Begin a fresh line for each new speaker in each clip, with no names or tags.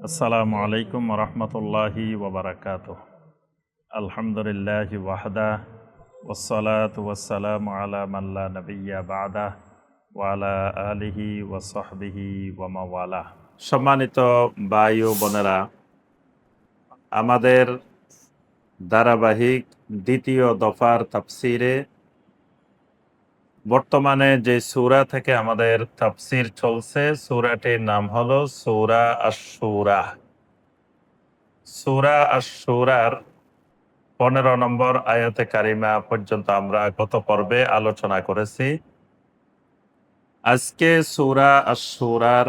আসসালামু আলাইকুম রহমতুল্লাহি ওবরাকাত আলহামদুলিল্লাহ ওয়াহদা ওসলাত ওয়াসালাম আলা মাল্লা নবিয়া বাদা ওয়ালা আলিহি ওয়াসহবিহি ওয়ামাওয়ালা সম্মানিত বায়ু বোনেরা, আমাদের ধারাবাহিক দ্বিতীয় দফার তাফসিরে বর্তমানে যে সূরা থেকে আমাদের তাফসির চলছে, সূরাটির নাম হলো সূরা আশ-শূরা সূরা আশ-শূরার পনেরো নম্বর আয়াতে কারিমা পর্যন্ত আমরা গত পর্বে আলোচনা করেছি। আজকে সূরা আশ-শূরার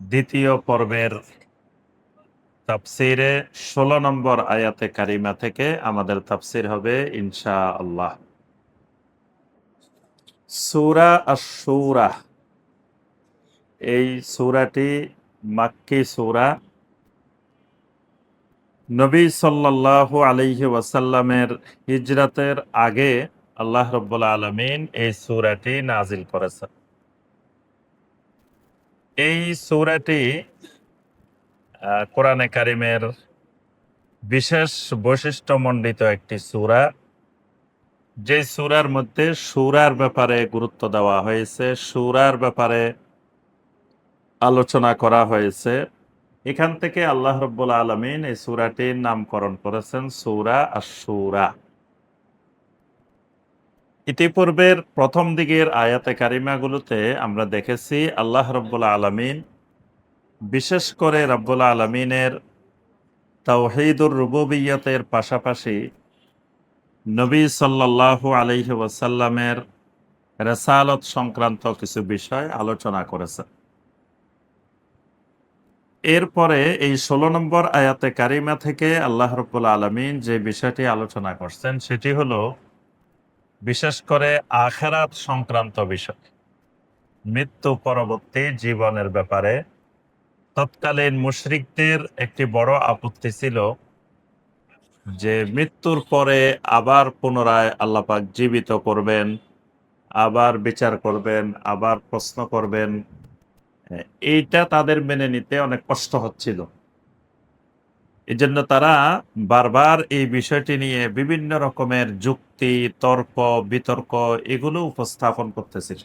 দ্বিতীয় পর্বের তাফসিরে ষোলো নম্বর আয়াতে কারিমা থেকে আমাদের তাফসির হবে ইনশা আল্লাহ সুরা আশুরা এই সুরাটি মাক্কি সুরা। নবী সাল্লাল্লাহু আলাইহি ওয়াসাল্লামের হিজরাতের আগে আল্লাহ রব্বুল আলমিন এই সুরাটি নাজিল করেছেন। এই সুরাটি কোরআনে কারিমের বিশেষ বৈশিষ্ট্যমণ্ডিত একটি সূরা। যে সুরার মধ্যে সুরার ব্যাপারে গুরুত্ব দেওয়া হয়েছে, সুরার ব্যাপারে আলোচনা করা হয়েছে, এখান থেকে আল্লাহ রব্বুল আলমিন এই সুরাটির নামকরণ করেছেন সুরা আর সুরা ইতিপূর্বের প্রথম দিকের আয়াতে কারিমাগুলোতে আমরা দেখেছি আল্লাহ রব্বুল আলমিন বিশেষ করে রব্বুল আলমিনের তাওহিদুর রুবুবিয়তের পাশাপাশি নবী সাল্লাল্লাহু আলাইহি ওয়াসাল্লামের রেসালত সংক্রান্ত কিছু বিষয় আলোচনা করেছে এরপরে এই ষোলো নম্বর আয়াতে কারিমা থেকে আল্লাহ রব্বুল আলমিন যে বিষয়টি আলোচনা করছেন, সেটি হল বিশেষ করে আখেরাত সংক্রান্ত বিষয়। মৃত্যু পরবর্তী জীবনের ব্যাপারে তৎকালীন মুশরিকদের একটি বড় আপত্তি ছিল যে মৃত্যুর পরে আবার পুনরায় আল্লাপাক জীবিত করবেন, আবার বিচার করবেন, আবার প্রশ্ন করবেন, এইটা তাদের মেনে নিতে অনেক কষ্ট হচ্ছিল। এই জন্য তারা বারবার এই বিষয়টি নিয়ে বিভিন্ন রকমের যুক্তি, তর্ক, বিতর্ক এগুলো উপস্থাপন করতেছিল।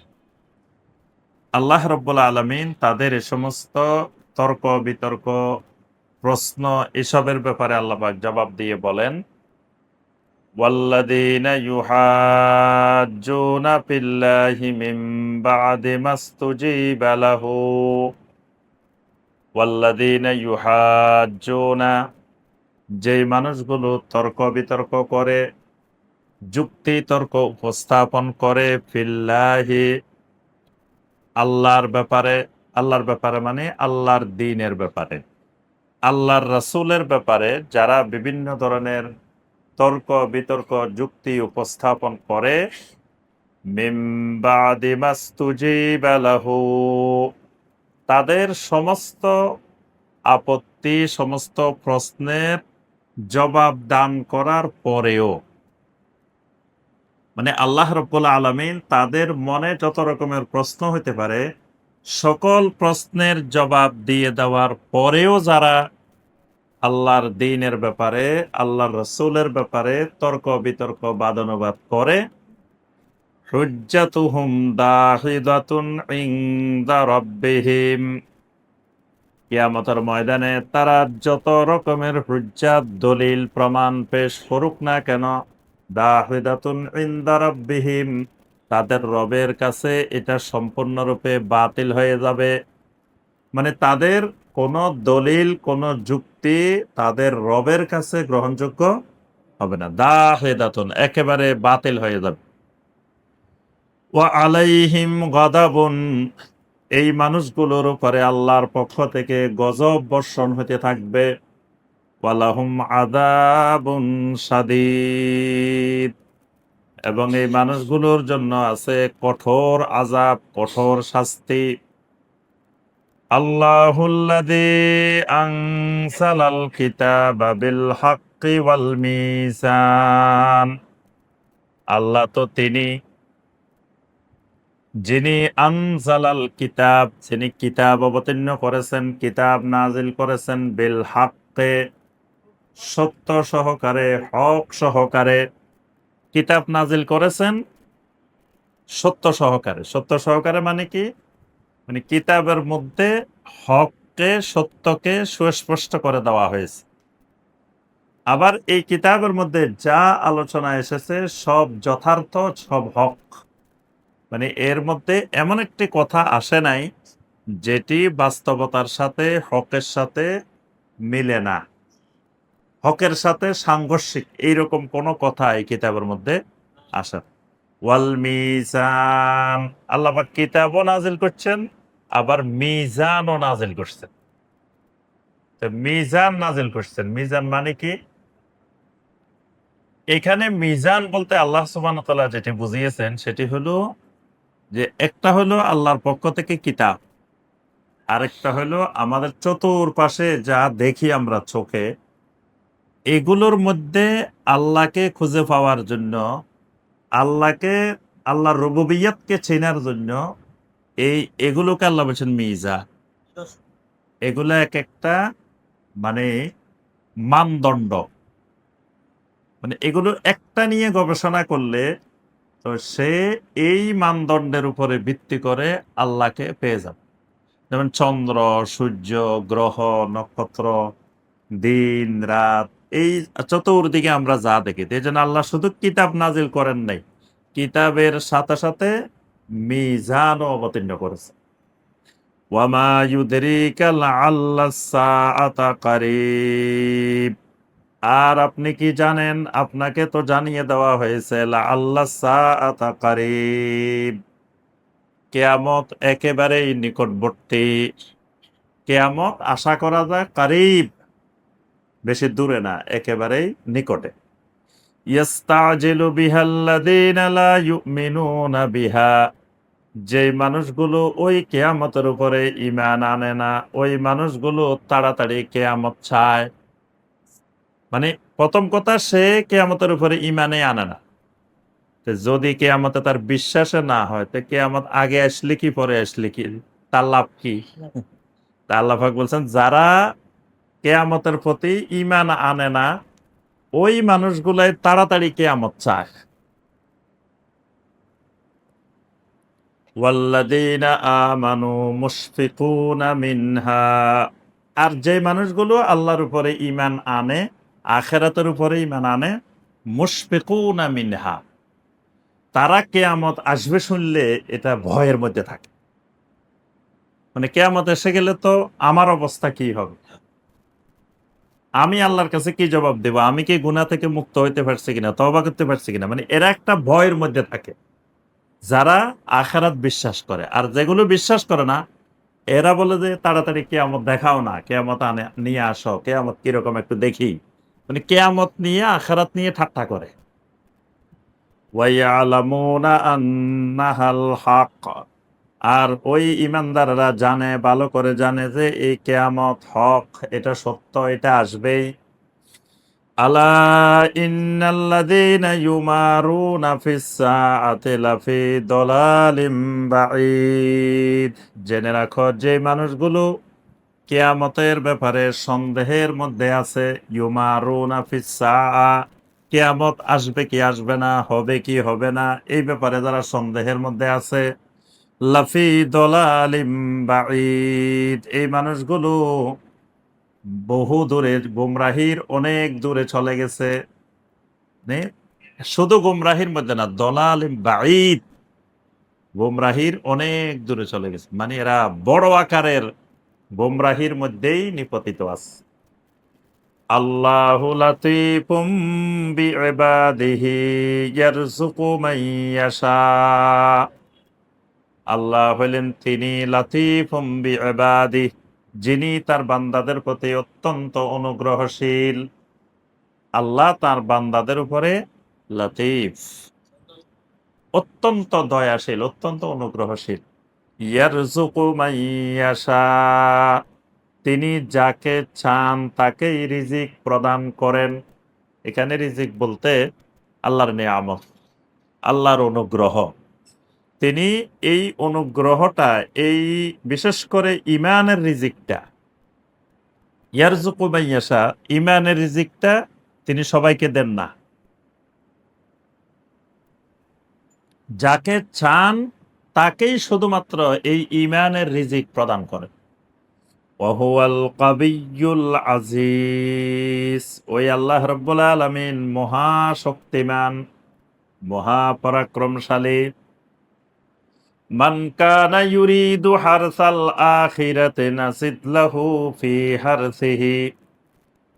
আল্লাহ রব্বুল আলমিন তাদের এ সমস্ত তর্ক, বিতর্ক প্রশ্ন এসবের ব্যাপারে আল্লাপাক জবাব দিয়ে বলেন والذين يحاجون في الله من بعد ما استجيب له والذين يحاجون যে মানুষগুলো তর্ক বিতর্ক করে যুক্তি তর্ক উপস্থাপন করে ফিল্লাহি আল্লাহর ব্যাপারে আল্লাহর ব্যাপারে মানে আল্লাহর দিনের ব্যাপারে আল্লাহর রাসূলের ব্যাপারে যারা বিভিন্ন ধরনের তর্ক, বিতর্ক, যুক্তি উপস্থাপন করে তাদের সমস্ত আপত্তি, সমস্ত প্রশ্নের জবাব দান করার পরেও মানে আল্লাহ রব্বুল আলমিন তাদের মনে যত রকমের প্রশ্ন হতে পারে, সকল প্রশ্নের জবাব দিয়ে দেওয়ার পরেও যারা আল্লাহর দিনের ব্যাপারে, আল্লাহর রসুলের ব্যাপারে তর্ক বিতর্ক, বাদানুবাদ করে ময়দানে তারা যত রকমের হুজ্জাত দলিল প্রমাণ পেশ করুক না কেন দাহিদাতুন ইনদা রাব্বিহিম। তাদের রবের কাছে এটা সম্পূর্ণরূপে বাতিল হয়ে যাবে। মানে তাদের কোন দলিল, কোন যুক্তি তাদের রবের কাছে গ্রহণযোগ্য হবে না। দা হয়ে হেদাতুন একেবারে বাতিল হয়ে যাবে। ওয়া আলাইহিম গদাবুন, এই মানুষগুলোর উপরে আল্লাহর পক্ষ থেকে গজব বর্ষণ হতে থাকবে। ওয়ালাহুম আদাবুন সাদীদ এবং এই মানুষগুলোর জন্য আছে কঠোর আজাব কঠোর শাস্তি। আল্লাহুল্লাযী আনসালাল কিতাবা বিল হাক্কি ওয়াল মিজান আল্লাহ তো তিনি, যিনি আনজালাল কিতাব, যিনি কিতাব অবতীর্ণ করেছেন, কিতাব নাজিল করেছেন বিল হাক্কে সত্য সহকারে, হক সহকারে, কিতাব নাজিল করেছেন সত্য সহকারে। সত্য সহকারে মানে কি? মানে কিতাবের মধ্যে হককে, সত্যকে সুস্পষ্ট করে দেওয়া হয়েছে। আবার এই কিতাবের মধ্যে যা আলোচনা এসেছে, সব যথার্থ, সব হক। মানে এর মধ্যে এমন একটি কথা আসে নাই, যেটি বাস্তবতার সাথে, হকের সাথে মিলে না। হকের সাথে সাংঘর্ষিক, এইরকম কোনো কথা এই কিতাবের মধ্যে আসে না। ওয়াল মিজান। আল্লাহ পাক কিতাবও নাজিল করছেন, আবার মিজানও নাজিল করছেন। তো মিজান নাজিল করছেন। মিজান মানে কি? এখানে মিজান বলতে আল্লাহ সুবহান যেটি বুঝিয়েছেন, সেটি হলো যে একটা হলো আল্লাহর পক্ষ থেকে কিতাব, আরেকটা হলো আমাদের চতুর্পাশে যা দেখি আমরা চোখে, এগুলোর মধ্যে আল্লাহকে খুঁজে পাওয়ার জন্য আল্লাহকে, আল্লাহর রববিয়তকে চেনার জন্য এই এগুলোকে আল্লাহ বলছেন মিজা এগুলো এক একটা মানে মানদণ্ড। মানে এগুলো একটা নিয়ে গবেষণা করলে তো সে এই মানদণ্ডের উপরে ভিত্তি করে আল্লাহকে পেয়ে যাবে। যেমন চন্দ্র, সূর্য, গ্রহ, নক্ষত্র, দিন, রাত এই চতুর্দিকে আমরা যা দেখি, এই জন্য আল্লাহ শুধু কিতাব নাজিল করেন নাই, কিতাবের সাথে সাথে মিজানও অবতীর্ণ করেছে। আর আপনি কি জানেন? আপনাকে তো জানিয়ে দেওয়া হয়েছে কেয়ামত একেবারেই নিকটবর্তী। কেয়ামত আশা করা যায় কারিব। বেশি দূরে না একেবারেই নিকটে। ইয়াস্তাজিলু বিহাল্লাযীনা লা ইউমিনুনা বিহা। যে মানুষগুলো ওই কেয়ামতের উপরে ইমান আনে না ওই মানুষগুলো তাড়াতাড়ি কেয়ামত চায়। মানে প্রথম কথা সে কেয়ামতের উপরে ইমানে আনে না। যদি কেয়ামতে তার বিশ্বাসে না হয় তো কেয়ামত আগে আসলে কি পরে আসলে কি তার লাভ কি? তা আল্লাহ পাক বলছেন যারা কেয়ামতের প্রতি ইমান আনে না, ওই মানুষগুলাই তাড়াতাড়ি কেয়ামত চায়। আর যে মানুষগুলো আল্লাহর উপরে ইমান আনে, আখেরাতের উপরে ইমান আনে, মুশফিকুনা মিনহা, তারা কেয়ামত আসবে শুনলে এটা ভয়ের মধ্যে থাকে। মানে কেয়ামত এসে গেলে তো আমার অবস্থা কি হবে? আমি আল্লাহর কাছে কি জবাব দেব? আমি কি গুনাহ থেকে মুক্ত হইতে পারছি কিনা, তওবা করতে পারছি কিনা? মানে এরা একটা ভয়ের মধ্যে থাকে। যারা আখারাত বিশ্বাস করে, আর যেগুলো বিশ্বাস করে না, এরা বলে যে তাড়াতাড়ি কেয়ামত দেখাও না, কেয়ামত আনে, নিয়ে আসো, কেয়ামত কীরকম একটু দেখি। মানে কেয়ামত নিয়ে, আখারাত নিয়ে ঠাট্টা করে। ওয়াইয়ালামুনা আন্নাহাল হক আর ওই ইমানদাররা জানে, ভালো করে জানে যে এই কেয়ামত হক, এটা সত্য, এটা আসবেই। আলা জেনে রাখো, যে মানুষগুলো কেয়ামতের ব্যাপারে সন্দেহের মধ্যে আছে, ইউমারুনা ফিস সাআ, কেয়ামত আসবে কি আসবে না, হবে কি হবে না, এই ব্যাপারে যারা সন্দেহের মধ্যে আছে লাফি দলালিম বাঈদ। এই মানুষগুলো বহু দূরে, গুমরাহির অনেক দূরে চলে গেছে। শুধু গুমরাহির মধ্যে না, দলালিম বাঈদ গুমরাহির অনেক দূরে চলে গেছে। মানে এরা বড় আকারের গুমরাহির মধ্যেই নিপতিত আছে। আল্লাহু লাতীফুম বিইবাদিহি ইয়ারযুকু মান ইয়াশা। আল্লাহ হলেন তিনি লাতিফুম যিনি তার বান্দাদের প্রতি অত্যন্ত অনুগ্রহশীল। আল্লাহ তার বান্দাদের উপরে লাতিফ, অত্যন্ত দয়াশীল, অত্যন্ত অনুগ্রহশীল। তিনি যাকে চান তাকেই রিজিক প্রদান করেন। এখানে রিজিক বলতে আল্লাহর নিয়ামত, আল্লাহর অনুগ্রহ। তিনি এই অনুগ্রহটা, এই বিশেষ করে ইমানের রিজিকটা ইয়ারজুকু মাইয়াশা ইমানের রিজিকটা তিনি সবাইকে দেন না। যাকে চান তাকেই শুধুমাত্র এই ইমানের রিজিক প্রদান করেন। ওই আল্লাহ মহাশক্তিমান, মহাপরাক্রমশালী মান কানা ইউরিদু হারসাল আখিরাতে লাহু ফি হারসিহি।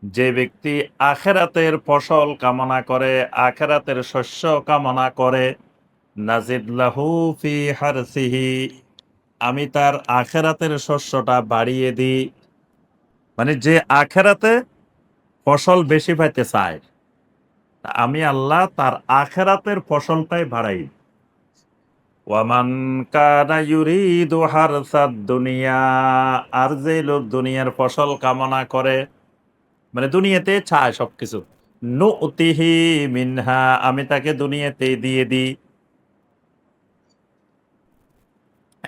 যে ব্যক্তি আখেরাতের ফসল কামনা করে, আখেরাতের শস্য কামনা করে নাজিদ ফি হারসিহি। আমি তার আখেরাতের শস্যটা বাড়িয়ে দিই। মানে যে আখেরাতে ফসল বেশি পাইতে চায় আমি আল্লাহ তার আখেরাতের ফসলটাই বাড়াই। ওয়ামান কানা ইউরিদু হারসাদ দুনিয়া, আর যে লোক দুনিয়ার ফসল কামনা করে মানে দুনিয়াতে চায় সবকিছু। নুতিহি মিনহা, আমি তাকে দুনিয়াতে দিয়ে দিই।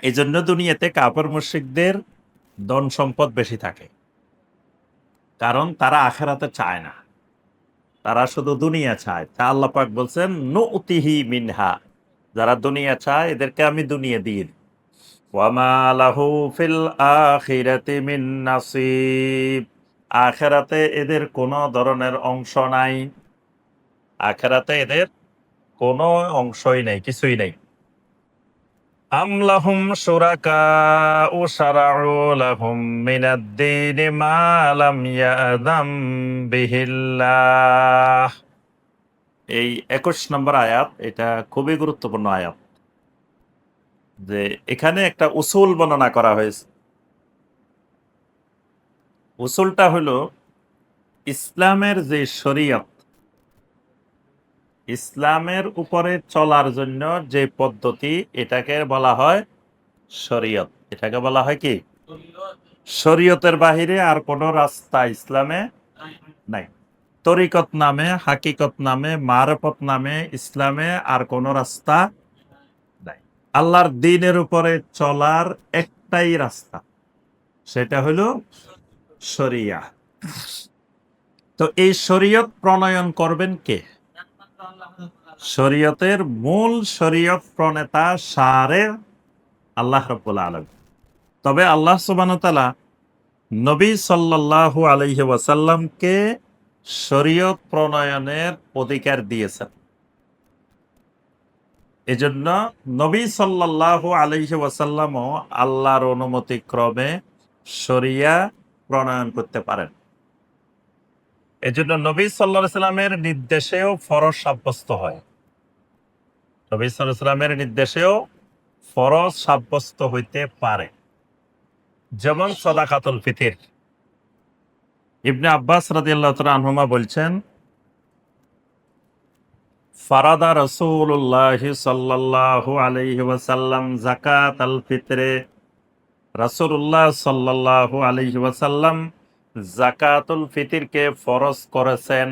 এই জন্য দুনিয়াতে কাপড় মুশিকদের ধন সম্পদ বেশি থাকে। কারণ তারা আখেরাতে চায় না। তারা শুধু দুনিয়া চায়। তা আল্লাহ পাক বলছেন, নুতিহি মিনহা যারা দুনিয়া চায়, এদেরকে আমি দুনিয়া দিয়ে দিই। ওয়ামা লাহু ফিল আখিরাতি এদের কোনো ধরনের অংশ নাই। আখেরাতে এদের কোনো অংশই নেই, কিছুই নেই। আম লাহুম শুরাকা ও বিহিল্লাহ। এই 21 নম্বর আয়াত, এটা খুবই গুরুত্বপূর্ণ আয়াত। যে এখানে একটা উসুল বর্ণনা করা হয়েছে। উসুলটা হলো ইসলামের যে শরীয়ত, ইসলামের উপরে চলার জন্য যে পদ্ধতি, এটাকে বলা হয় শরীয়ত। এটাকে বলা হয় কি? শরীয়তের বাহিরে আর কোনো রাস্তা ইসলামে নাই। তরিকত নামে হাকিকত নামে মারফত নামে ইসলামে আর কোনো রাস্তা নাই। আল্লাহর দিনের উপরে চলার একটাই রাস্তা, সেটা হলো শরিয়া। তো এই শরীয়ত প্রণয়ন করবেন কে? শরীয়তের মূল শরীয়ত প্রণেতা সারে আল্লাহ রব্বুল আলম তবে আল্লাহ সুবানতালা নবী সাল্লাল্লাহু আলহি ওয়াসাল্লামকে শরীয়ত প্রণয়নের অধিকার দিয়েছেন। এজন্য নবী সাল্লাল্লাহু আলহি ওয়াসাল্লামও আল্লাহর অনুমতি ক্রমে শরিয়া প্রণয়ন করতে পারেন। এজন্য নবী সাল্লাহ সাল্লামের নির্দেশেও ফরজ সাব্যস্ত হয়। নবী সাল্লাহ নির্দেশেও ফরজ সাব্যস্ত হইতে পারে। যেমন সদাকাতুল ফিতির। ইবনে আব্বাস রাদিয়াল্লাহু তাআলা আনহুমা বলছেন, ফারাদা রাসূলুল্লাহ সাল্লাল্লাহু আলাইহি ওয়াসাল্লাম যাকাত আল ফিতরে। রাসূলুল্লাহ সাল্লাল্লাহু আলাইহি ওয়াসাল্লাম জাকাতুল ফিতিরকে ফরজ করেছেন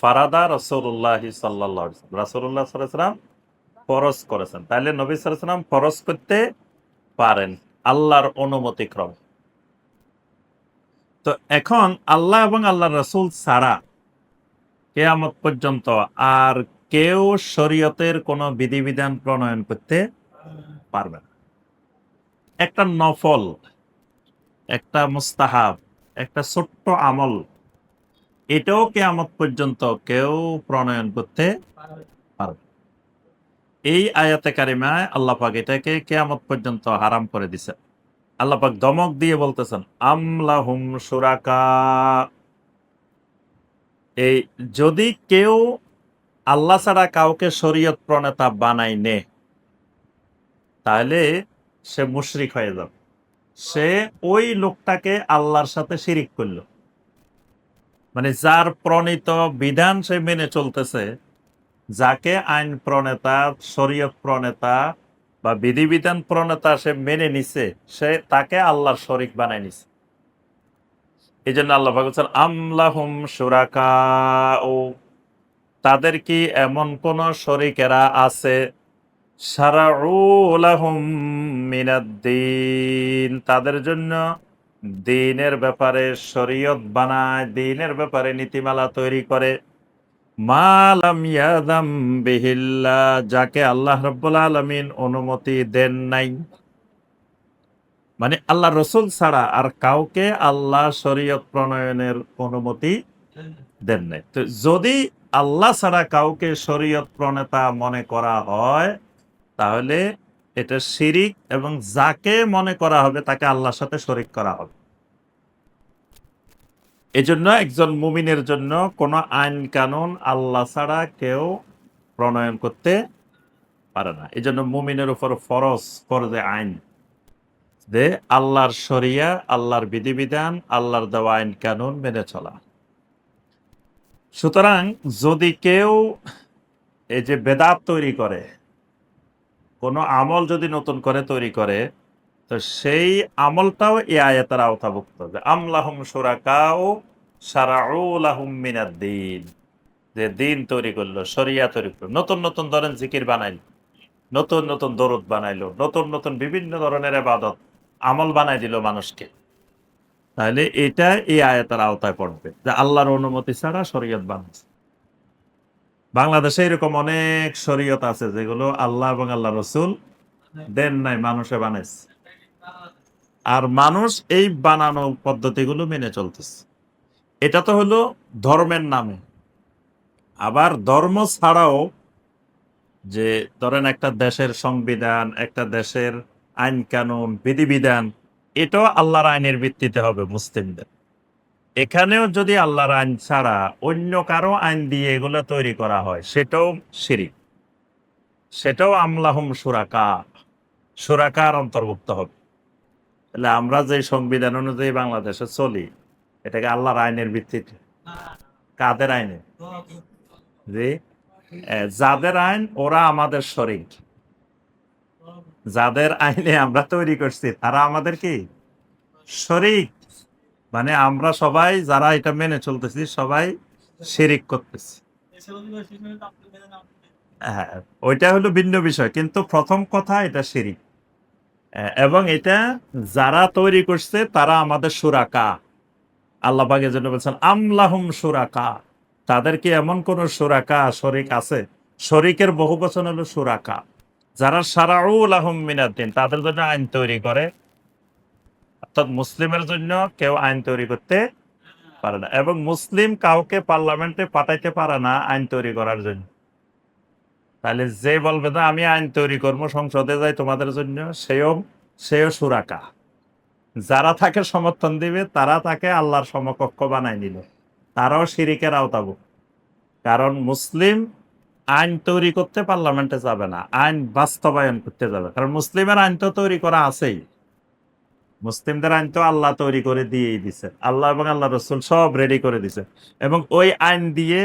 ফারাদা রসুল্লাহ সাল্লাহ রাসুল্লাহ সাল্লাম ফরজ করেছেন। তাহলে নবী সাল্লাম ফরজ করতে পারেন আল্লাহর অনুমতি ক্রম তো এখন আল্লাহ এবং আল্লাহ রসুল ছাড়া কেয়ামত পর্যন্ত আর কেউ শরীয়তের কোনো বিধিবিধান প্রণয়ন করতে পারবে না। একটা নফল, একটা মুস্তাহাব, একটা ছোট্ট আমল, এটাও কেয়ামত পর্যন্ত কেউ প্রণয়ন করতে পারবে এই আয়াতে কারিমায় আল্লাপাক এটাকে কেয়ামত পর্যন্ত হারাম করে দিছে আল্লাপাক দমক দিয়ে বলতেছেন আমলাহুম সুরাকা এই যদি কেউ আল্লাহ ছাড়া কাউকে শরীয়ত প্রণেতা বানাই নে, তাহলে সে মুশরিক হয়ে যাবে। সে ওই লোকটাকে আল্লাহর সাথে শিরিক করল। মানে যার প্রণীত বিধান সে মেনে চলতেছে, যাকে আইন প্রণেতা, শরীয়ত প্রণেতা বা বিধিবিধান প্রণেতা সে মেনে নিছে, সে তাকে আল্লাহর শরিক বানায় নিছে। এই জন্য আল্লাহ বলছেন আমলাহুম সুরাকা ও তাদের কি এমন কোন শরিকেরা আছে? মিনাদ্দিন তাদের জন্য দিনের ব্যাপারে শরীয়ত বানায়, দিনের ব্যাপারে নীতিমালা তৈরি করে। মালাম ইয়াদাম বিহিল্লা, যাকে আল্লাহ রব্বুল আলামিন অনুমতি দেন নাই। মানে আল্লাহ রসুল ছাড়া আর কাউকে আল্লাহ শরীয়ত প্রণয়নের অনুমতি দেন নাই। তো যদি আল্লাহ ছাড়া কাউকে শরীয়ত প্রণেতা মনে করা হয়, তাহলে এটা শিরিক এবং যাকে মনে করা হবে তাকে আল্লাহর সাথে শরিক করা হবে। এজন্য একজন মুমিনের জন্য কোনো আইন কানুন আল্লাহ ছাড়া কেউ প্রণয়ন করতে পারে না। এই জন্য মুমিনের উপর ফরজ ফরজে আইন যে আল্লাহর শরিয়া, আল্লাহর বিধিবিধান, আল্লাহর দেওয়া আইন কানুন মেনে চলা। সুতরাং যদি কেউ এই যে বেদাত তৈরি করে, কোনো আমল যদি নতুন করে তৈরি করে তো সেই আমলটাও এই আয়াতের আওতাভুক্ত যে আমলাহুম সুরাকাও সারাউলাহুম মিনাদ্দিন যে দিন তৈরি করল, শরিয়া তৈরি করল, নতুন নতুন ধরেন জিকির বানাইলো, নতুন নতুন দরুদ বানাইলো, নতুন নতুন বিভিন্ন ধরনের আবাদত আমল বানাই দিল মানুষকে। তাহলে এটা এই আয়াতের আওতায় পড়বে যে আল্লাহর অনুমতি ছাড়া শরীয়ত বানাচ্ছে বাংলাদেশে এরকম অনেক শরীয়ত আছে যেগুলো আল্লাহ এবং আল্লাহ রসুল দেন নাই, মানুষে বানাইছে। আর মানুষ এই বানানো পদ্ধতিগুলো মেনে চলতেছে। এটা তো হলো ধর্মের নামে। আবার ধর্ম ছাড়াও যে ধরেন একটা দেশের সংবিধান, একটা দেশের আইন কানুন, বিধিবিধান, এটাও আল্লাহর আইনের ভিত্তিতে হবে মুসলিমদের। এখানেও যদি আল্লাহর আইন ছাড়া অন্য কারও আইন দিয়ে এগুলো তৈরি করা হয়, সেটাও শিরিক। সেটাও আমলাহম সুরাকা সুরাকার অন্তর্ভুক্ত হবে। তাহলে আমরা যে সংবিধান অনুযায়ী বাংলাদেশে চলি, এটাকে আল্লাহর আইনের ভিত্তিতে। কাদের আইনে? যে যাদের আইন, ওরা আমাদের শরীর যাদের আইনে আমরা তৈরি করছি, তারা আমাদের কি? শরিক। মানে আমরা সবাই যারা এটা মেনে চলতেছি, সবাই শিরিক করতেছি। হ্যাঁ ওইটা হলো ভিন্ন বিষয়, কিন্তু প্রথম কথা এটা শিরিক। এবং এটা যারা তৈরি করছে, তারা আমাদের সুরাকা। আল্লাহ পাকের জন্য বলছেন আমলাহুম সুরাকা। তাদের কি এমন কোন সুরাকা, শরিক আছে? শরিকের বহু বচন হলো সুরাকা। যারা সারাউল আহম মিনাদ্দিন তাদের জন্য আইন তৈরি করে। অর্থাৎ মুসলিমের জন্য কেউ আইন তৈরি করতে পারে না। এবং মুসলিম কাউকে পার্লামেন্টে পাঠাইতে পারে না আইন তৈরি করার জন্য। তাহলে যে বলবে না, আমি আইন তৈরি করব, সংসদে যাই তোমাদের জন্য, সেও সেও সুরাকা। যারা তাকে সমর্থন দিবে, তারা তাকে আল্লাহর সমকক্ষ বানাই নিল। তারাও শিরিকের আওতাবো কারণ মুসলিম আইন তৈরি করতে পার্লামেন্টে যাবে না, আইন বাস্তবায়ন করতে যাবে। কারণ মুসলিমের আইন তো তৈরি করা আছেই। মুসলিমদের আইন তো আল্লাহ তৈরি করে দিয়েই দিছে। আল্লাহ এবং আল্লাহ রসুল সব রেডি করে দিছে। এবং ওই আইন দিয়ে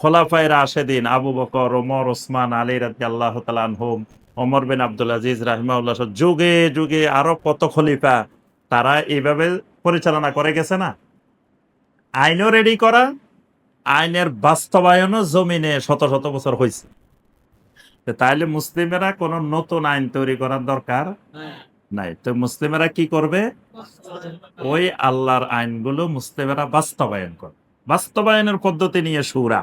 খোলাফায় রাশেদিন আবু বকর, ওমর, ওসমান, আলী রাজি আল্লাহ হোম ওমর বিন আব্দুল আজিজ রাহিমাউল্লাহ যুগে যুগে আরও কত খলিফা তারা এইভাবে পরিচালনা করে গেছে না? আইনও রেডি করা, আইনের বাস্তবায়নও জমিনে শত শত বছর হয়েছে তাইলে মুসলিমেরা কোন নতুন আইন তৈরি করার দরকার নাই। তো মুসলিমেরা কি করবে? ওই আল্লাহর আইনগুলো মুসলিমেরা বাস্তবায়ন করবে। বাস্তবায়নের পদ্ধতি নিয়ে সুরা।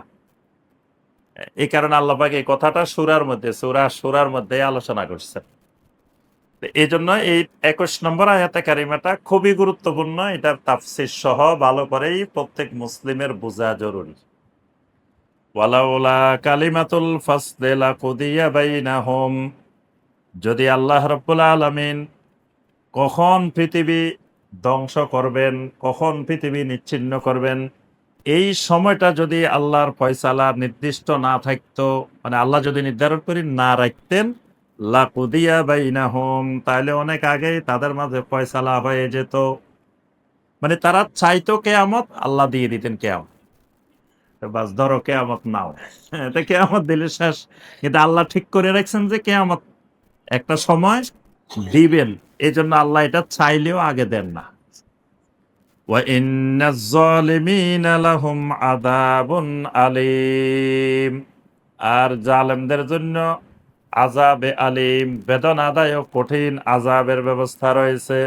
এই কারণে আল্লাহ পাক এই কথাটা সুরার মধ্যে, সুরা সুরার মধ্যে আলোচনা করছে। এই জন্য এই একুশ নম্বর আয়াতে কারিমাটা খুবই গুরুত্বপূর্ণ। এটার তাফসির সহ ভালো করেই প্রত্যেক মুসলিমের বোঝা জরুরি। ওয়ালাউলা কালিমাতুল ফাসদেলা কুদিয়া বাইনাহুম। যদি আল্লাহ রব্বুল আলামিন কখন পৃথিবী ধ্বংস করবেন, কখন পৃথিবী নিচ্ছিন্ন করবেন এই সময়টা যদি আল্লাহর ফয়সালা নির্দিষ্ট না থাকতো মানে আল্লাহ যদি নির্ধারণ করে না রাখতেন, লাকুদিয়া বাইনাহুম, তাহলে অনেক আগেই তাদের মাঝে ফয়সালা হয়ে যেত। মানে তারা চাইতো কেয়ামত আল্লাহ দিয়ে দিতেন কেয়ামত। বাস ধরো কেয়ামত নাও। এটা কেয়ামত দিলে শেষ। কিন্তু আল্লাহ ঠিক করে রাখছেন যে কেয়ামত একটা সময় দিবেন। এই জন্য আল্লাহ এটা চাইলেও আগে দেন না। وَإِنَّ الظَّالِمِينَ لَهُمْ عَذَابٌ আলিম আর জালেমদের জন্য আজাবে আলিম বেদনাদায়ক কঠিন আজাবের ব্যবস্থা রয়েছে